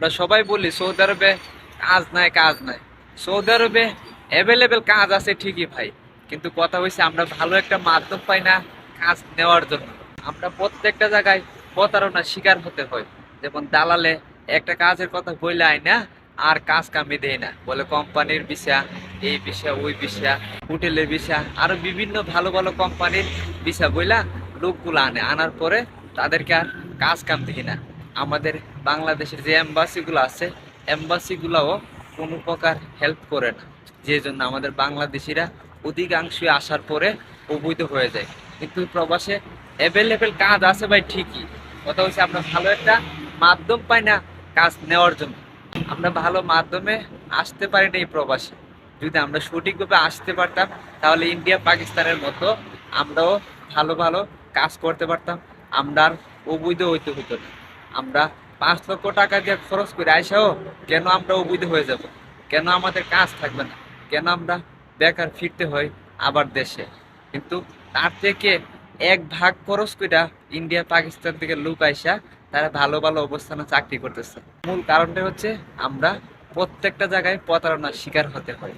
আমরা সবাই বলি, সৌদি আরবে কাজ নাই কাজ নাই। সৌদি আরবে অ্যাভেলেবেল কাজ আছে ঠিকই ভাই, কিন্তু কথা হয়েছে আমরা ভালো একটা মাধ্যম পাই না কাজ নেওয়ার জন্য। আমরা প্রত্যেকটা জায়গায় প্রতারণার শিকার হতে হয়। যেমন দালালে একটা কাজের কথা বইলে আয় না, আর কাজ কামে দেয় না। বলে কোম্পানির বিষা, এই বিষা, ওই বিষা, হোটেলের বিষা, আরও বিভিন্ন ভালো ভালো কোম্পানির বিষা বইলা লোকগুলো আনে। আনার পরে তাদেরকে আর কাজ কাম দেখি না। আমাদের বাংলাদেশের যে এম্বাসিগুলো আছে, এম্বাসিগুলোও কোনো প্রকার হেল্প করে না। যে জন্য আমাদের বাংলাদেশিরা অধিকাংশই আসার পরে অবৈধ হয়ে যায়। কিন্তু প্রবাসে অ্যাভেলেবেল কাজ আছে ভাই ঠিকই। কথা হচ্ছে আমরা ভালো একটা মাধ্যম পাই না কাজ নেওয়ার জন্য। আমরা ভালো মাধ্যমে আসতে পারি না এই প্রবাসে। যদি আমরা সঠিকভাবে আসতে পারতাম, তাহলে ইন্ডিয়া, পাকিস্তানের মতো আমরাও ভালো ভালো কাজ করতে পারতাম। আমরা আর অবৈধ হইতে হতো না। আমরা পাঁচ লক্ষ টাকা দিয়ে খরচ করে আইসাও, কেন আমরা অবৈধ হয়ে যাব? কেন আমাদের কাজ থাকবে না? কেন আমরা বেকার ফিরতে হয় আবার দেশে? কিন্তু তার থেকে এক ভাগ খরচ কইরা ইন্ডিয়া, পাকিস্তান থেকে লোক আইসা তারা ভালো ভালো অবস্থানে চাকরি করতেছে। মূল কারণটা হচ্ছে আমরা প্রত্যেকটা জায়গায় প্রতারণার শিকার হতে হয়।